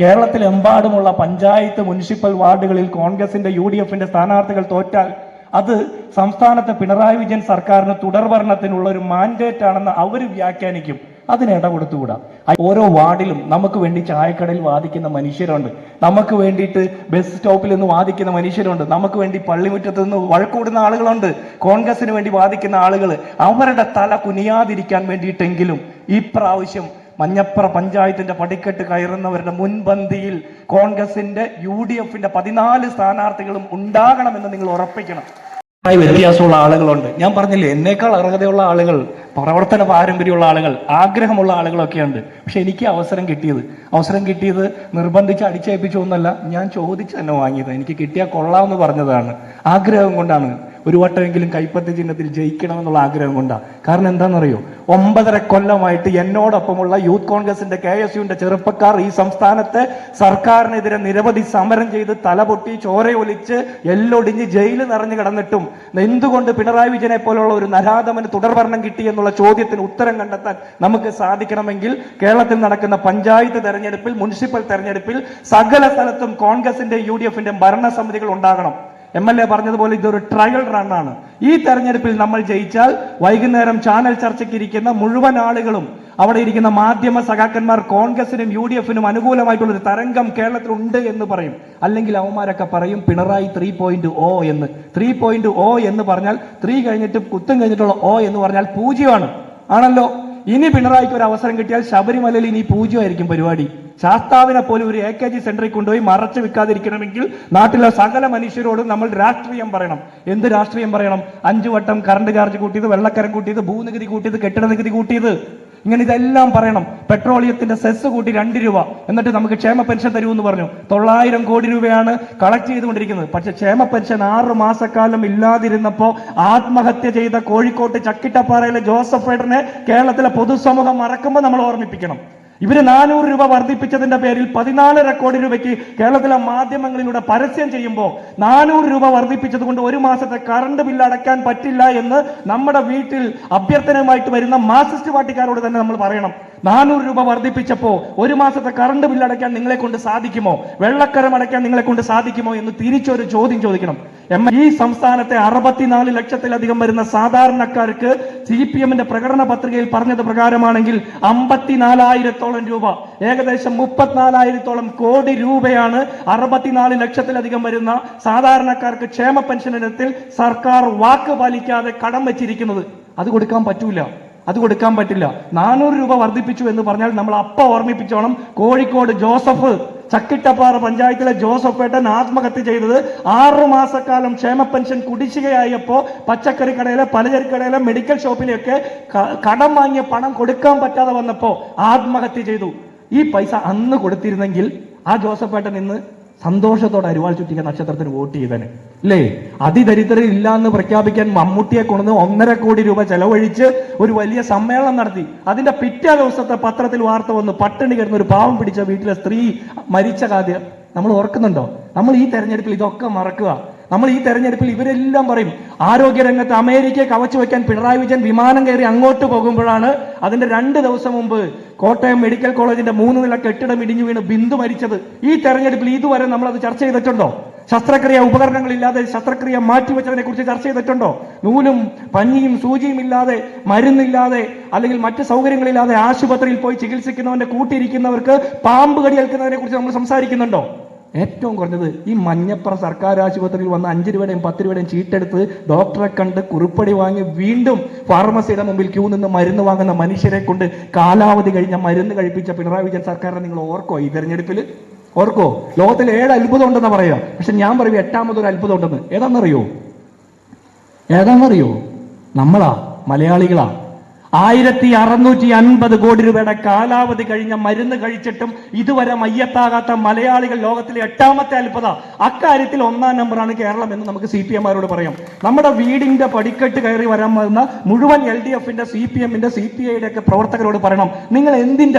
കേരളത്തിലെമ്പാടുമുള്ള panchayat municipal വാർഡുകളിൽ കോൺഗ്രസിന്റെ U D എഫിന്റെ സ്ഥാനാർത്ഥികൾ തോറ്റാൽ അത് സംസ്ഥാനത്തെ പിണറായി വിജയൻ സർക്കാരിന് തുടർഭരണത്തിനുള്ള ഒരു മാൻഡേറ്റ് ആണെന്ന് അവർ വ്യാഖ്യാനിക്കും. അതിന് ഇട കൊടുത്തുകൂടാ ഓരോ വാർഡിലും നമുക്ക് വേണ്ടി ചായക്കടയിൽ വാദിക്കുന്ന മനുഷ്യരുണ്ട്. നമുക്ക് വേണ്ടിയിട്ട് ബസ് സ്റ്റോപ്പിൽ നിന്ന് വാദിക്കുന്ന മനുഷ്യരുണ്ട്. നമുക്ക് വേണ്ടി പള്ളിമുറ്റത്ത് നിന്ന് വഴക്കൂടുന്ന ആളുകളുണ്ട്. കോൺഗ്രസിന് വേണ്ടി വാദിക്കുന്ന ആളുകൾ അവരുടെ തല കുനിയാതിരിക്കാൻ വേണ്ടിയിട്ടെങ്കിലും ഈ പ്രാവശ്യം മഞ്ഞപ്ര പഞ്ചായത്തിന്റെ പടിക്കെട്ട് കയറുന്നവരുടെ മുൻപന്തിയിൽ കോൺഗ്രസിന്റെ യു ഡി എഫിന്റെ പതിനാല് സ്ഥാനാർത്ഥികളും ഉണ്ടാകണമെന്ന് നിങ്ങൾ ഉറപ്പിക്കണം. വ്യത്യാസമുള്ള ആളുകളുണ്ട്. ഞാൻ പറഞ്ഞില്ലേ എന്നേക്കാൾ അർഹതയുള്ള ആളുകൾ പ്രവർത്തന പാരമ്പര്യമുള്ള ആളുകൾ ആഗ്രഹമുള്ള ആളുകളൊക്കെയുണ്ട്. പക്ഷെ എനിക്ക് അവസരം കിട്ടിയത് അവസരം കിട്ടിയത് നിർബന്ധിച്ച് അടിച്ചേൽപ്പിച്ചൊന്നല്ല ഞാൻ ചോദിച്ചു തന്നെ വാങ്ങിയത്. എനിക്ക് കിട്ടിയാൽ കൊള്ളാമെന്ന് പറഞ്ഞതാണ്. ആഗ്രഹം കൊണ്ടാണ് ഒരു വട്ടമെങ്കിലും കൈപ്പത്തി ചിഹ്നത്തിൽ ജയിക്കണമെന്നുള്ള ആഗ്രഹം കൊണ്ടാണ് കാരണം എന്താണെന്നറിയോ? ഒമ്പതര കൊല്ലമായിട്ട് എന്നോടൊപ്പമുള്ള യൂത്ത് കോൺഗ്രസിന്റെ കെ എസ് യുവിന്റെ ചെറുപ്പക്കാർ ഈ സംസ്ഥാനത്തെ സർക്കാരിനെതിരെ നിരവധി സമരം ചെയ്ത് തലപൊട്ടി ചോരയൊലിച്ച് എല്ലൊടിഞ്ഞ് ജയിലിൽ നിറഞ്ഞു കിടന്നിട്ടും എന്തുകൊണ്ട് പിണറായി വിജയനെ പോലുള്ള ഒരു നരാധമന് തുടർഭരണം കിട്ടി എന്നുള്ള ചോദ്യത്തിന് ഉത്തരം കണ്ടെത്താൻ നമുക്ക് സാധിക്കണമെങ്കിൽ കേരളത്തിൽ നടക്കുന്ന പഞ്ചായത്ത് തെരഞ്ഞെടുപ്പിൽ മുനിസിപ്പൽ തെരഞ്ഞെടുപ്പിൽ സകല സ്ഥലത്തും കോൺഗ്രസിന്റെ യു ഡി എഫിന്റെ ഭരണസമിതികൾ ഉണ്ടാകണം. എം എൽ എ പറഞ്ഞതുപോലെ ഇതൊരു ട്രയൽ റണ്ണാണ് ഈ തെരഞ്ഞെടുപ്പിൽ നമ്മൾ ജയിച്ചാൽ വൈകുന്നേരം ചാനൽ ചർച്ചയ്ക്ക് ഇരിക്കുന്ന മുഴുവൻ ആളുകളും അവിടെ ഇരിക്കുന്ന മാധ്യമ സഖാക്കന്മാർ കോൺഗ്രസിനും യു ഡി എഫിനും അനുകൂലമായിട്ടുള്ള ഒരു തരംഗം കേരളത്തിലുണ്ട് എന്ന് പറയും. അല്ലെങ്കിൽ അവന്മാരൊക്കെ പറയും പിണറായി ത്രീ പോയിന്റ് ഓ എന്ന്. ത്രീ പോയിന്റ് ഓ എന്ന് പറഞ്ഞാൽ ത്രീ കഴിഞ്ഞിട്ട് കുത്തും കഴിഞ്ഞിട്ടുള്ള ഓ എന്ന് പറഞ്ഞാൽ പൂജ്യമാണ്. ആണല്ലോ? ഇനി പിണറായിക്ക് ഒരു അവസരം കിട്ടിയാൽ ശബരിമലയിൽ ഇനി പൂജ്യമായിരിക്കും പരിപാടി. ശാസ്താവിനെ പോലും ഒരു എ കെ ജി സെന്ററിൽ കൊണ്ടുപോയി മറച്ചു വെക്കാതിരിക്കണമെങ്കിൽ നാട്ടിലെ സകല മനുഷ്യരോടും നമ്മൾ രാഷ്ട്രീയം പറയണം. എന്ത് രാഷ്ട്രീയം പറയണം? അഞ്ചു വട്ടം കറണ്ട് ചാർജ് കൂട്ടിയത് വെള്ളക്കരം കൂട്ടിയത് ഭൂനികുതി കൂട്ടിയത് കെട്ടിട നികുതി കൂട്ടിയത്. ഇങ്ങനെ ഇതെല്ലാം പറയണം. പെട്രോളിയത്തിന്റെ സെസ് കൂട്ടി രണ്ട് രൂപ. എന്നിട്ട് നമുക്ക് ക്ഷേമ പെൻഷൻ തരൂ എന്ന് പറഞ്ഞു. തൊള്ളായിരം കോടി രൂപയാണ് കളക്ട് ചെയ്തുകൊണ്ടിരിക്കുന്നത്. പക്ഷെ ക്ഷേമ പെൻഷൻ ആറ് മാസക്കാലം ഇല്ലാതിരുന്നപ്പോ ആത്മഹത്യ ചെയ്ത കോഴിക്കോട്ട് ചക്കിട്ടപ്പാറയിലെ ജോസഫ് ഏട്ടനെ കേരളത്തിലെ പൊതുസമൂഹം മറക്കുമ്പോൾ നമ്മൾ ഓർമ്മിപ്പിക്കണം. ഇവർ നാനൂറ് രൂപ വർദ്ധിപ്പിച്ചതിന്റെ പേരിൽ പതിനാലര കോടി രൂപയ്ക്ക് കേരളത്തിലെ മാധ്യമങ്ങളിലൂടെ പരസ്യം ചെയ്യുമ്പോൾ നാനൂറ് രൂപ വർദ്ധിപ്പിച്ചത് കൊണ്ട് ഒരു മാസത്തെ കറണ്ട് ബില്ല് അടയ്ക്കാൻ പറ്റില്ല എന്ന് നമ്മുടെ വീട്ടിൽ അഭ്യർത്ഥനയുമായിട്ട് വരുന്ന മാർക്സിസ്റ്റ് പാർട്ടിക്കാരോട് തന്നെ നമ്മൾ പറയണം. നാനൂറ് രൂപ വർദ്ധിപ്പിച്ചപ്പോ ഒരു മാസത്തെ കറണ്ട് ബില്ല് അടയ്ക്കാൻ നിങ്ങളെ കൊണ്ട് സാധിക്കുമോ? വെള്ളക്കരം അടയ്ക്കാൻ നിങ്ങളെ കൊണ്ട് സാധിക്കുമോ എന്ന് തിരിച്ചൊരു ചോദ്യം ചോദിക്കണം. എം ഈ സംസ്ഥാനത്തെ അറുപത്തിനാല് ലക്ഷത്തിലധികം വരുന്ന സാധാരണക്കാർക്ക് സി പി എമ്മിന്റെ പ്രകടന പത്രികയിൽ പറഞ്ഞത് പ്രകാരമാണെങ്കിൽ അമ്പത്തിനാലായിരത്തോളം രൂപ ഏകദേശം മുപ്പത്തിനാലായിരത്തോളം കോടി രൂപയാണ് അറുപത്തിനാല് ലക്ഷത്തിലധികം വരുന്ന സാധാരണക്കാർക്ക് ക്ഷേമ പെൻഷൻ ഇനത്തിൽ സർക്കാർ വാക്ക് പാലിക്കാതെ കടം വെച്ചിരിക്കുന്നത്. അത് കൊടുക്കാൻ പറ്റൂല. അത് കൊടുക്കാൻ പറ്റില്ല. നാനൂറ് രൂപ വർദ്ധിപ്പിച്ചു എന്ന് പറഞ്ഞാൽ നമ്മൾ അപ്പ ഓർമ്മിപ്പിച്ചോണം. കോഴിക്കോട് ജോസഫ് ചക്കിട്ടപ്പാറ പഞ്ചായത്തിലെ ജോസഫ് ഏട്ടൻ ആത്മഹത്യ ചെയ്തത് ആറു മാസക്കാലം ക്ഷേമ പെൻഷൻ കുടിശ്ശികയായപ്പോ പച്ചക്കറി കടയിലെ പലചരക്ക് കടയിലെ മെഡിക്കൽ ഷോപ്പിലെയൊക്കെ കടം വാങ്ങിയ പണം കൊടുക്കാൻ പറ്റാതെ വന്നപ്പോ ആത്മഹത്യ ചെയ്തു. ഈ പൈസ അന്ന് കൊടുത്തിരുന്നെങ്കിൽ ആ ജോസഫ് ഏട്ടൻ ഇന്ന് സന്തോഷത്തോടെ അരുവാൾ ചുറ്റിക്ക നക്ഷത്രത്തിന് വോട്ട് ചെയ്തന്. അല്ലേ അതിദരിദ്രരില്ല എന്ന് പ്രഖ്യാപിക്കാൻ മമ്മൂട്ടിയെ കൊണ്ടുവന്ന് ഒന്നര കോടി രൂപ ചെലവഴിച്ച് ഒരു വലിയ സമ്മേളനം നടത്തി. അതിന്റെ പിറ്റേ ദിവസത്തെ പത്രത്തിൽ വാർത്ത വന്നു പട്ടിണി കിടന്ന ഒരു പാവം പിടിച്ച വീട്ടിലെ സ്ത്രീ മരിച്ച കാര്യം നമ്മൾ ഓർക്കുന്നുണ്ടോ? നമ്മൾ ഈ തെരഞ്ഞെടുപ്പിൽ ഇതൊക്കെ മറക്കുക. നമ്മൾ ഈ തെരഞ്ഞെടുപ്പിൽ ഇവരെല്ലാം പറയും ആരോഗ്യരംഗത്ത് അമേരിക്കയെ കവച്ചു വെക്കാൻ പിണറായി വിജയൻ വിമാനം കയറി അങ്ങോട്ട് പോകുമ്പോഴാണ് അതിന്റെ രണ്ട് ദിവസം മുമ്പ് കോട്ടയം മെഡിക്കൽ കോളേജിന്റെ മൂന്ന് നില കെട്ടിടം ഇടിഞ്ഞു വീണ് ബിന്ദു മരിച്ചത്. ഈ തെരഞ്ഞെടുപ്പിൽ ഇതുവരെ നമ്മൾ അത് ചർച്ച ചെയ്തിട്ടുണ്ടോ? ശസ്ത്രക്രിയ ഉപകരണങ്ങളില്ലാതെ ശസ്ത്രക്രിയ മാറ്റിവെച്ചതിനെ കുറിച്ച് ചർച്ച ചെയ്തിട്ടുണ്ടോ? നൂലും പഞ്ഞിയും സൂചിയും ഇല്ലാതെ മരുന്നില്ലാതെ അല്ലെങ്കിൽ മറ്റ് സൗകര്യങ്ങളില്ലാതെ ആശുപത്രിയിൽ പോയി ചികിത്സിക്കുന്നവന്റെ കൂട്ടിയിരിക്കുന്നവർക്ക് പാമ്പ് കടിയേൽക്കുന്നതിനെ കുറിച്ച് നമ്മൾ സംസാരിക്കുന്നുണ്ടോ? ഏറ്റവും കുറഞ്ഞത് ഈ മഞ്ഞപ്പുറ സർക്കാർ ആശുപത്രിയിൽ വന്ന് അഞ്ച് രൂപയുടെയും പത്ത് രൂപയുടെയും ചീട്ടെടുത്ത് ഡോക്ടറെ കണ്ട് കുറിപ്പടി വാങ്ങി വീണ്ടും ഫാർമസിയുടെ മുമ്പിൽ ക്യൂ നിന്ന് മരുന്ന് വാങ്ങുന്ന മനുഷ്യരെ കൊണ്ട് കാലാവധി കഴിഞ്ഞ മരുന്ന് കഴിപ്പിച്ച പിണറായി വിജയൻ സർക്കാരിനെ നിങ്ങൾ ഓർക്കോ ഈ തെരഞ്ഞെടുപ്പിൽ? ഓർക്കോ? ലോകത്തിൽ ഏഴ് അത്ഭുതം ഉണ്ടെന്ന് പറയാം പക്ഷെ ഞാൻ പറയും എട്ടാമതൊരു അത്ഭുതം ഉണ്ടെന്ന്. ഏതാണെന്നറിയോ ഏതാണെന്നറിയോ നമ്മളാ മലയാളികളാ. ആയിരത്തി അറുന്നൂറ്റി അൻപത് കോടി രൂപയുടെ കാലാവധി കഴിഞ്ഞ മരുന്ന് കഴിച്ചിട്ടും ഇതുവരെ മയ്യത്താകാത്ത മലയാളികൾ ലോകത്തിലെ എട്ടാമത്തെ അത്ഭുത. അക്കാര്യത്തിൽ ഒന്നാം നമ്പറാണ് കേരളം എന്ന് നമുക്ക് സി പി എമാരോട് പറയാം. നമ്മുടെ വീടിന്റെ പടിക്കെട്ട് കയറി വരാൻ മുഴുവൻ എൽ ഡി എഫിന്റെ സി പി എമ്മിന്റെ സി പി ഐയുടെ ഒക്കെ പ്രവർത്തകരോട് പറയണം. നിങ്ങൾ എന്തിന്റെ